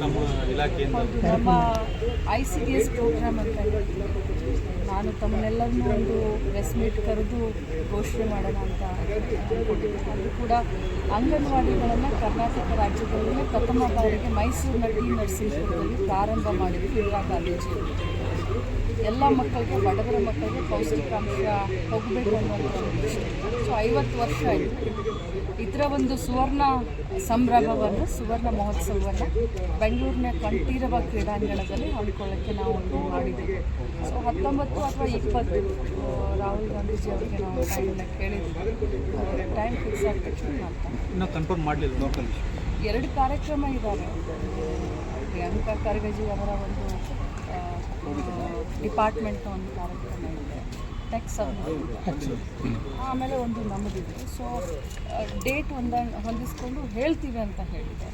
ನಮ್ಮ ಇಲಾಖೆಯಿಂದ. ನಮ್ಮ I C D S programme ಅಂತ. ನಾನು ತಮ್ಮನ್ನೆಲ್ಲರನ್ನೂ ಒಂದು ಪ್ರೆಸ್ ಮೀಟ್ ಕರೆದು ಘೋಷಣೆ ಮಾಡೋಣ ಅಂತ ಅದು ಕೂಡ ಅಂಗನವಾಡಿಗಳನ್ನು ಕರ್ನಾಟಕ ರಾಜ್ಯದಲ್ಲೇ ಪ್ರಥಮ ಬಾರಿಗೆ ಮೈಸೂರಿನ ಟಿ ನರಸೀಪುರದಲ್ಲಿ ಪ್ರಾರಂಭ ಮಾಡಿದ್ದು ಇಂದಿರಾ ಗಾಂಧೀಜಿ ಎಲ್ಲ ಮಕ್ಕಳಿಗೆ ಬಡವರ ಮಕ್ಕಳಿಗೆ ಪೌಷ್ಟಿಕಾಂಶ ಹೋಗಬೇಕು ಅನ್ನೋದು ಸೊ ಐವತ್ತು ವರ್ಷ ಆಯಿತು. ಇದರ ಒಂದು ಸುವರ್ಣ ಸಂಭ್ರಮವನ್ನು ಸುವರ್ಣ ಮಹೋತ್ಸವವನ್ನು ಬೆಂಗಳೂರಿನ ಕಂಠೀರವ ಕ್ರೀಡಾಂಗಣದಲ್ಲಿ ಹಮ್ಮಿಕೊಳ್ಳೋಕ್ಕೆ ನಾವು ಒಂದು ಮಾಡಿದ್ದೀವಿ. ಸೊ ಹತ್ತೊಂಬತ್ತು ಅಥವಾ ಇಪ್ಪತ್ತು ರಾಹುಲ್ ಗಾಂಧೀಜಿ ಅವರಿಗೆ ನಾವು ಟೈಮನ್ನು ಕೇಳಿದ್ವಿ. ಟೈಮ್ ಫಿಕ್ಸ್ ಆದ ತಕ್ಷಣ ಕನ್ಫರ್ಮ್ ಮಾಡಲಿಲ್ಲ. ಲೋಕಲ್ ಎರಡು ಕಾರ್ಯಕ್ರಮ ಇದ್ದಾರೆ ಪ್ರಿಯಾಂಕಾ ಖರ್ಗೆಜಿ ಅವರ ಒಂದು ಡಿಪಾರ್ಟ್ಮೆಂಟ್ನ ಒಂದು ಕಾರ್ಯಕ್ರಮ ಇದೆ. ಟೆಕ್ಸ್ ಆಮೇಲೆ ಒಂದು ನಮ್ಮದಿದೆ. ಸೊ ಡೇಟ್ ಒಂದ ಹೊಂದಿಸ್ಕೊಂಡು ಹೇಳ್ತೀವಿ ಅಂತ ಹೇಳಿದೆ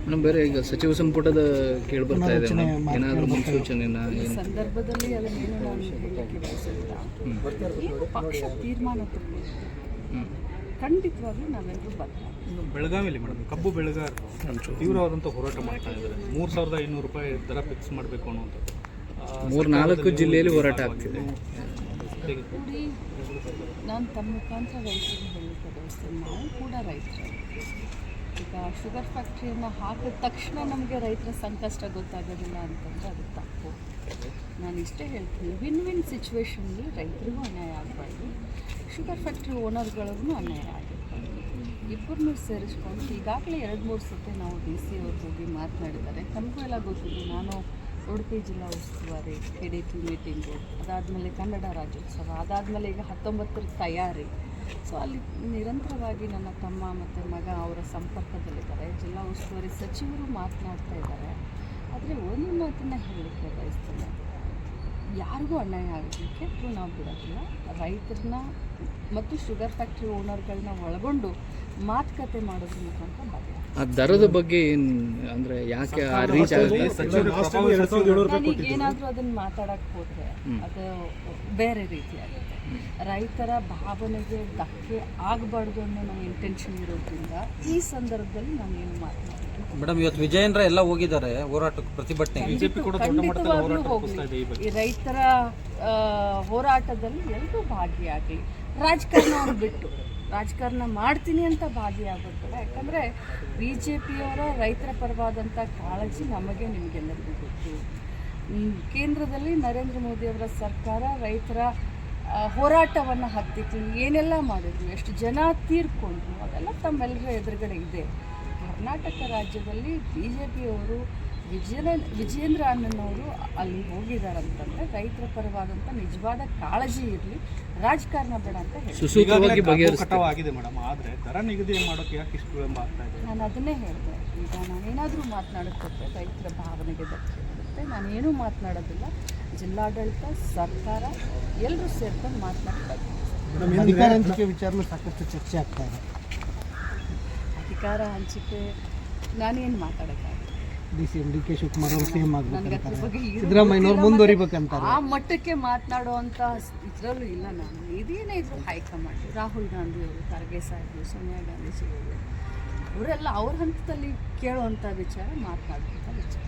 ಮೇಡಮ್ ಬೇರೆ ಈಗ ಸಚಿವ ಸಂಪುಟದ ಕೇಳಿ ಬರ್ತಾ ಇದೆ ಏನಾದರೂ ಮುನ್ಸೂಚನೆನ ಈ ಏನು? ಸಂದರ್ಭದಲ್ಲಿ ಅದನ್ನೇನು ನಾನು ಹೇಳಕ್ಕೆ ಬಯಸಿಲ್ಲ ಏನು ಪಕ್ಷ ತೀರ್ಮಾನ ತಗೊಳ್ಳುತ್ತೆ ಖಂಡಿತವಾಗ್ಲೂ ನಾವೆಲ್ಲರೂ ಬರ್ತೀವಿ ಇನ್ನು ಬೆಳಗಾವಿಯಲ್ಲಿ ಮೇಡಮ್ ಕಬ್ಬು ಬೆಳೆಗಾರರು ತೀವ್ರವಾದಂಥ ಹೋರಾಟ ಮಾಡ್ತಾ ಇದ್ದಾರೆ. ಮೂರು ಸಾವಿರದ ಐನೂರು ರೂಪಾಯಿ ದರ ಫಿಕ್ಸ್ ಮಾಡಬೇಕು ಅನ್ನುವಂಥದ್ದು. ಮೂರು ನಾಲ್ಕು ಜಿಲ್ಲೆಯಲ್ಲಿ ಹೋರಾಟ ಆಗ್ತಿದೆ. ನಾನು ತಮ್ಮ ಮುಖಾಂತರ ರೈತರಿಗೆ ಹೇಳಲಿಕ್ಕೆ ಬಯಸ್ತೇನೆ. ನಾವು ಕೂಡ ರೈತರು. ಈಗ ಶುಗರ್ ಫ್ಯಾಕ್ಟ್ರಿಯನ್ನು ಹಾಕಿದ ತಕ್ಷಣ ನಮಗೆ ರೈತರ ಸಂಕಷ್ಟ ಗೊತ್ತಾಗೋದಿಲ್ಲ ಅಂತಂದರೆ ಅದು ತಪ್ಪು. ನಾನು ಇಷ್ಟೇ ಹೇಳ್ತೀನಿ. ವಿನ್ ವಿನ್ ಸಿಚುವೇಶನಲ್ಲಿ ರೈತರಿಗೂ ಅನ್ಯಾಯ ಆಗಬಾರ್ದು. ಶುಗರ್ ಫ್ಯಾಕ್ಟ್ರಿ ಓನರ್ಗಳಿಗೂ ಅನ್ಯಾಯ ಆಗಿರ್ಬಾರ್ದು ಇಬ್ಬರನ್ನೂ ಸೇರಿಸ್ಕೊಂಡು ಈಗಾಗಲೇ ಎರಡು ಮೂರು ಸತಿ ನಾವು ಡಿ ಸಿ ಅವ್ರಿಗೆ ಹೋಗಿ ಮಾತನಾಡಿದ್ದಾರೆ. ನಮಗೂ ಎಲ್ಲ ಗೊತ್ತಿದೆ. ನಾನು ಉಡುಪಿ ಜಿಲ್ಲಾ ಉಸ್ತುವಾರಿ ಕೆ ಡಿ ಪಿ ಮೀಟಿಂಗು, ಅದಾದಮೇಲೆ ಕನ್ನಡ ರಾಜ್ಯೋತ್ಸವ, ಅದಾದಮೇಲೆ ಈಗ ಹತ್ತೊಂಬತ್ತರ ತಯಾರಿ. ಸೊ ಅಲ್ಲಿ ನಿರಂತರವಾಗಿ ನನ್ನ ತಮ್ಮ ಮತ್ತು ಮಗ ಅವರ ಸಂಪರ್ಕದಲ್ಲಿದ್ದಾರೆ. ಜಿಲ್ಲಾ ಉಸ್ತುವಾರಿ ಸಚಿವರು ಮಾತನಾಡ್ತಾ ಇದ್ದಾರೆ. ಆದರೆ ಒಂದು ಮಾತನ್ನು ಹೇಳಲಿಕ್ಕೆ ಬಯಸ್ತೇನೆ. ಯಾರಿಗೂ ಅನ್ಯಾಯ ಆಗೋದಕ್ಕೆ ನಾವು ಬಿಡೋದಿಲ್ಲ. ರೈತರನ್ನ ಮತ್ತು ಶುಗರ್ ಫ್ಯಾಕ್ಟ್ರಿ ಓನರ್ಗಳನ್ನ ಒಳಗೊಂಡು ಮಾತುಕತೆ ಮಾಡೋದ್ರ ಮುಖಾಂತರ. ಆ ದರದ ಬಗ್ಗೆ ಏನು ಅಂದರೆ ಯಾಕೆ ಆ ರೀಚ್ ಏನಾದರೂ ಅದನ್ನು ಮಾತಾಡಕ್ಕೆ ಹೋದರೆ ಅದು ಬೇರೆ ರೀತಿ ಆಗುತ್ತೆ ರೈತರ ಭಾವನೆಗೆ ಧಕ್ಕೆ ಆಗಬಾರ್ದು ಅನ್ನೋ ನನ್ನ ಇಂಟೆನ್ಷನ್ ಇರೋದ್ರಿಂದ ಈ ಸಂದರ್ಭದಲ್ಲಿ ನಾನು ಏನು ಮಾತನಾಡ್ತೀನಿ ಮೇಡಮ್ ಇವತ್ತು ವಿಜಯೇಂದ್ರ ಎಲ್ಲ ಹೋಗಿದ್ದಾರೆ ಹೋರಾಟಕ್ಕೆ ಪ್ರತಿಭಟನೆ. ಬಿಜೆಪಿ ಕೂಡ ದೊಡ್ಡ ಮಟ್ಟದಲ್ಲಿ ಖಂಡಿತವಾಗ್ಲೂ ಹೋರಾಟ ರೂಪಿಸ್ತಾ ಇದೆ ಈ ಬಗ್ಗೆ. ಈ ರೈತರ ಆ, ಹೋರಾಟದಲ್ಲಿ ಎಲ್ಲರೂ ಭಾಗಿಯಾಗಲಿ. ರಾಜಕಾರಣ ಬಿಟ್ಟು ರಾಜಕಾರಣ ಮಾಡ್ತೀನಿ ಅಂತ ಭಾಗಿಯಾಗೋದಿಲ್ಲ ಯಾಕಂದರೆ ಬಿ ಜೆ ಪಿಯವರ ರೈತರ ಪರವಾದಂಥ ಕಾಳಜಿ ನಮಗೆ ನಿಮಗೆಲ್ಲರಿಗೂ ಗೊತ್ತು. ಹ್ಮ್, ಕೇಂದ್ರದಲ್ಲಿ ನರೇಂದ್ರ ಮೋದಿಯವರ ಸರ್ಕಾರ ರೈತರ ಹೋರಾಟವನ್ನು ಹತ್ತಿತ್ತು ಏನೆಲ್ಲ ಮಾಡಿದ್ರು ಎಷ್ಟು ಜನ ತೀರ್ಕೊಂಡ್ರು ಅದೆಲ್ಲ ತಮ್ಮೆಲ್ಲರ ಎದುರುಗಡೆ ಇದೆ. ಕರ್ನಾಟಕ ರಾಜ್ಯದಲ್ಲಿ ಬಿ ಜೆ ಪಿಯವರು ವಿಜಯ ವಿಜೇಂದ್ರ ಅಣ್ಣನವರು ಅಲ್ಲಿ ಹೋಗಿದ್ದಾರಂತಂದರೆ ರೈತರ ಪರವಾದಂಥ ನಿಜವಾದ ಕಾಳಜಿ ಇರಲಿ ರಾಜಕಾರಣ ಬೇಡ ಅಂತ ಹೇಳಿ. ಮೇಡಮ್ ಆದ್ರೆ ದರ ನಿಗದಿ ಮಾಡೋಕೆ ಯಾಕೆ ಇಷ್ಟು ವಿಳಂಬ ಆಗ್ತಾ ಇದೆ? ನಾನು ಅದನ್ನೇ ಹೇಳಿದೆ. ಈಗ ನಾನೇನಾದರೂ ಮಾತನಾಡುತ್ತೆ ರೈತರ ಭಾವನೆಗೆ ಧಕ್ಕೆ ಬರುತ್ತೆ. ನಾನೇನೂ ಮಾತನಾಡೋದಿಲ್ಲ. ಜಿಲ್ಲಾಡಳಿತ ಸರ್ಕಾರ ಎಲ್ಲರೂ ಸೇರ್ಕೊಂಡು ಮಾತನಾಡ್ತಾರೆ. ಅಧಿಕಾರ ಹಂಚಿಕೆ ವಿಚಾರನೂ ಸಾಕಷ್ಟು ಚರ್ಚೆ ಆಗ್ತಾ ಇದೆ. ಅಧಿಕಾರ ಹಂಚಿಕೆ ನಾನೇನು ಮಾತಾಡೋಕ್ಕಾಗಲ್ಲ. D C M D K Shivakumar ಅವರು ಸಿಎಂ ನನಗೆ ಅದ್ರ ಆಗ್ಬೇಕಂತಾರೆ ಸಿದ್ದರಾಮಯ್ಯನವ್ರು ಮುಂದುವರಿಬೇಕಂತಾರೆ. ಆ ಮಟ್ಟಕ್ಕೆ ಮಾತನಾಡುವಂಥ ಇದರಲ್ಲೂ ಇಲ್ಲ ನಾನು. ಇದೇನೇ ಇದ್ರು ಹೈಕಮಾಂಡ್ ರಾಹುಲ್ ಗಾಂಧಿ ಅವರು ಖರ್ಗೆ ಸಾಹೇಬರು ಸೋನಿಯಾ ಗಾಂಧೀಜಿ ಅವರು ಅವರೆಲ್ಲ ಅವ್ರ ಹಂತದಲ್ಲಿ ಕೇಳುವಂಥ ವಿಚಾರ ಮಾತನಾಡುವಂಥ ವಿಚಾರ.